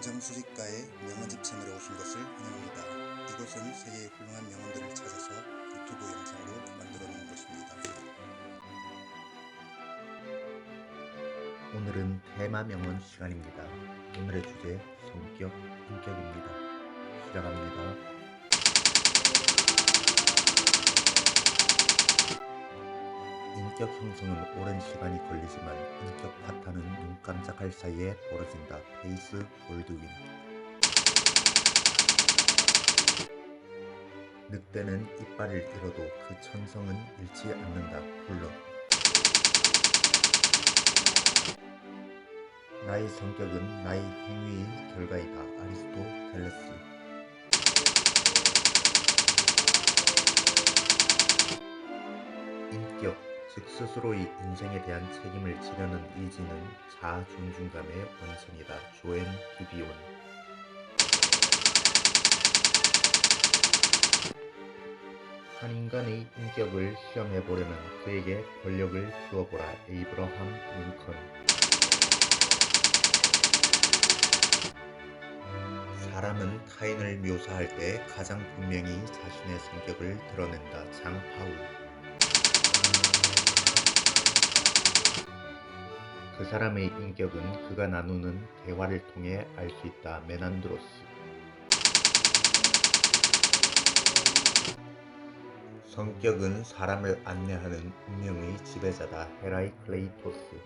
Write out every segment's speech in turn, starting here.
현장 수집가의 명언집 채널에 오신 것을 환영합니다. 이곳은 세계의 훌륭한 명언들을 찾아서 유튜브 영상으로 만들어 놓은 곳입니다. 오늘은 테마 명언 시간입니다. 오늘의 주제 성격, 인격입니다. 시작합니다. 인격 형성은 오랜 시간이 걸리지만 인격 파탄은 눈 깜짝할 사이에 벌어진다. 페이스 골드윈. 늑대는 이빨을 잃어도 그 천성은 잃지 않는다. 훌러. 나의 성격은 나의 행위의 결과이다. 아리스토텔레스. 인격, 즉 스스로의 인생에 대한 책임을 지려는 의지는 자아 존중감의 원천이다. 조엔 기비온. 한 인간의 인격을 시험해보려면 그에게 권력을 주어보라. 에이브러함 링컨. 사람은 타인을 묘사할 때 가장 분명히 자신의 성격을 드러낸다. 장파울. 그 사람의 인격은 그가 나누는 대화를 통해 알 수 있다. 메난드로스. 성격은 사람을 안내하는 운명의 지배자다. 헤라이클레이토스.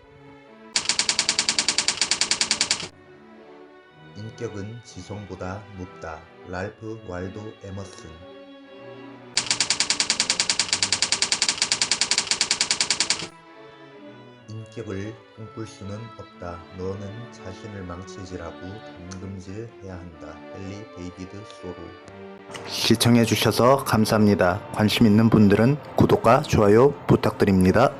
인격은 지성보다 높다. 랄프 왈도 에머슨. 인격을 꿈꿀 수는 없다. 너는 자신을 망치지라고 담금질해야 한다. 헨리 데이비드 소로. 시청해주셔서 감사합니다. 관심 있는 분들은 구독과 좋아요 부탁드립니다.